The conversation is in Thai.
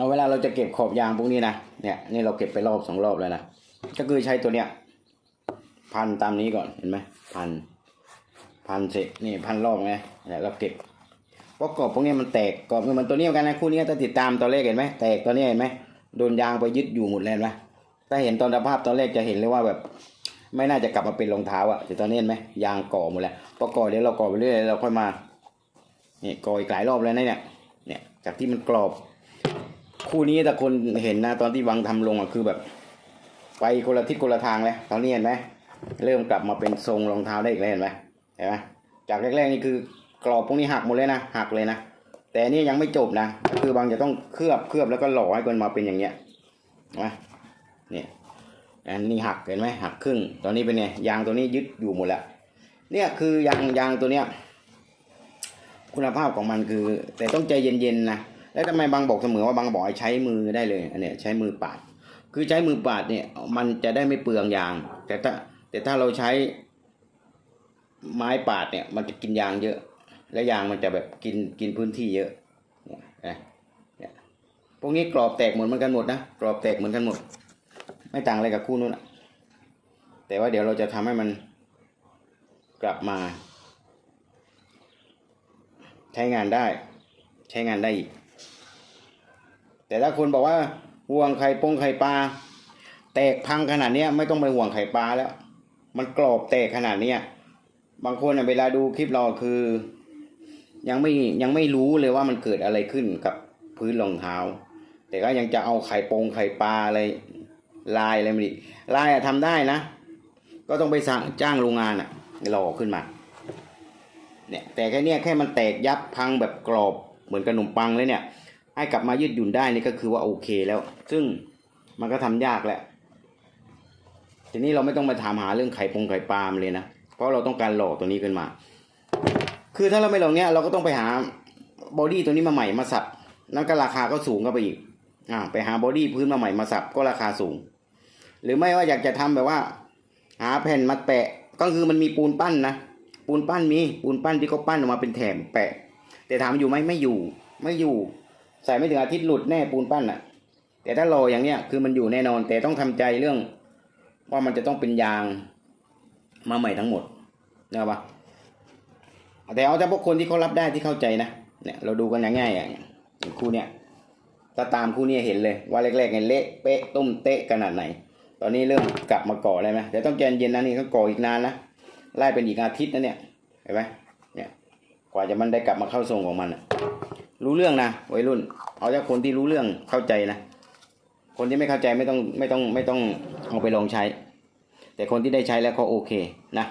เอาเวลาเราจะเก็บขอบยางพวกนี้นะเนี่ยนี่เราเก็บไปรอบสองรอบแล้วนะก็คือใช้ตัวเนี้ย พันตามนี้ก่อนเห็นไหมพัน พันเสร็จนี่พันรอบไงเนี่ยเราเก็บเพราะกรอบพวกนี้มันแตกกรอบมันตัวนี้เหมือนกันนะคู่นี้ถ้าติดตามตอนแรกเห็นไหมแตกตัวนี้เห็นไหมโดนยางไปยึดอยู่หมดเลยเห็นไหมถ้าเห็นตอนสภาพตอนแรกจะเห็นเลยว่าแบบ ไม่น่าจะกลับมาเป็นรองเท้าอะแต่ตอนนี้เห็นไหมยางก่อหมดแล้วพอก่อเดี๋ยวเราก่อไปเรื่อยเราค่อยมานี่ก่ออีกหลายรอบแล้วนะเนี่ยเนี่ยจากที่มันกรอบ คู่นี้แต่คนเห็นนะตอนที่วางทำลงอะคือแบบ ไปคนละทิศคนละทางเลยตอนนี้เห็นไหมเริ่มกลับมาเป็นทรงรองเท้าได้อีกแล้วเห็นไหมเห็นไหมจากแรกๆนี่คือกรอบพวกนี้หักหมดเลยนะหักเลยนะแต่นี่ยังไม่จบนะคือบางจะต้องเคลือบเคลือบแล้วก็หล่อให้มันมาเป็นอย่างเงี้ยเห็นไหมเนี่ยอันนี้หักเห็นไหมหักครึ่ง ตอนนี้เป็นไงยางตัวนี้ยึดอยู่หมดแล้วเนี่ยคือยางยางตัวเนี้ยคุณภาพของมันคือ แต่ต้องใจเย็นๆนะ แล้วทำไมบางบอกเสมอว่าบางบอกใช้มือได้เลยอันเนี้ยใช้มือปาด คือใช้มือปาดเนี่ย มันจะได้ไม่เปลืองยาง แต่ถ้า แต่ถ้าเราใช้ไม้ปาดเนี่ย มันจะกินยางเยอะ และยางมันจะแบบกินกินพื้นที่เยอะเนี่ยเนี่ยพวกนี้กรอบแตกเหมือนกันหมดนะกรอบแตกเหมือนกันหมด ไม่ต่างอะไรกับคู่นู้นอะแต่ว่าเดี๋ยวเราจะทำให้มันกลับมา ใช้งานได้ ใช้งานได้อีก แต่ถ้าคนบอกว่าห่วงไข่ปงไข่ปลาแตกพังขนาดเนี้ยไม่ต้องไปห่วงไข่ปลาแล้ว มันกรอบแตกขนาดเนี้ยบางคนเวลาดูคลิปเราคือ ยังไม่ยังไม่รู้เลยว่ามันเกิดอะไรขึ้นกับพื้นรองเท้า แต่ก็ยังจะเอาไข่ปงไข่ปลาอะไรลายอะไรไมาดิลายอะทำได้นะ ก็ต้องไปสั่งจ้างโรงงานอะหล่อขึ้นมาเนี่ยแต่แค่เนี้ยแค่มันแตกยับพังแบบกรอบเหมือนขนมปังเลยเนี่ย ให้กลับมายืดหยุ่นได้นี่ก็คือว่าโอเคแล้ว ซึ่งมันก็ทำยากแหละ ทีนี้เราไม่ต้องมาถามหาเรื่องไข่ปงไข่ปลามเลยนะ เพราะเราต้องการหล่อตัวนี้ขึ้นมา คือถ้าเราไม่หล่อเนี้ยเราก็ต้องไปหาบอดี้ตัวนี้มาใหม่มาสับ นั่นก็ราคาก็สูงเข้าไปอีก อ่า ไปหาบอดี้พื้นมาใหม่มาสับก็ราคาสูง หรือไม่ว่าอยากจะทำแบบว่า หาแผ่นมาแปะ ก็คือมันมีปูนปั้นนะ ปูนปั้นมี ปูนปั้นที่เขาปั้นออกมาเป็นแถมแปะ แต่ถามอยู่ไหมไม่อยู่ ไม่อยู่ ใส่ไม่ถึงอาทิตย์หลุดแน่ปูนปั้นอะ แต่ถ้ารออย่างเนี้ยคือมันอยู่แน่นอน แต่ต้องทำใจเรื่อง ว่ามันจะต้องเป็นยางมาใหม่ทั้งหมดนะปะแต่เอาแต่พวกคนที่เขารับได้ที่เข้าใจนะเนี่ยเราดูกันง่ายๆอะอย่างคู่เนี้ยถ้าตามคู่เนี้ยเห็นเลยว่าแรกๆเนี่ยเละเป๊ะตุ้มเตะขนาดไหน ตอนนี้เริ่มกลับมาก่อได้ไหมแต่ต้องใจเย็นนะนี่เขาก่ออีกนานนะไล่เป็นอีกอาทิตย์นะเนี่ยเห็นไหมเนี่ยกว่าจะมันได้กลับมาเข้าทรงของมันอะ รู้เรื่องนะวัยรุ่น เอาจากคนที่รู้เรื่องเข้าใจนะคนที่ไม่เข้าใจไม่ต้องไม่ต้องไม่ต้องเอาไปลองใช้ แต่คนที่ได้ใช้แล้วเขาโอเคนะ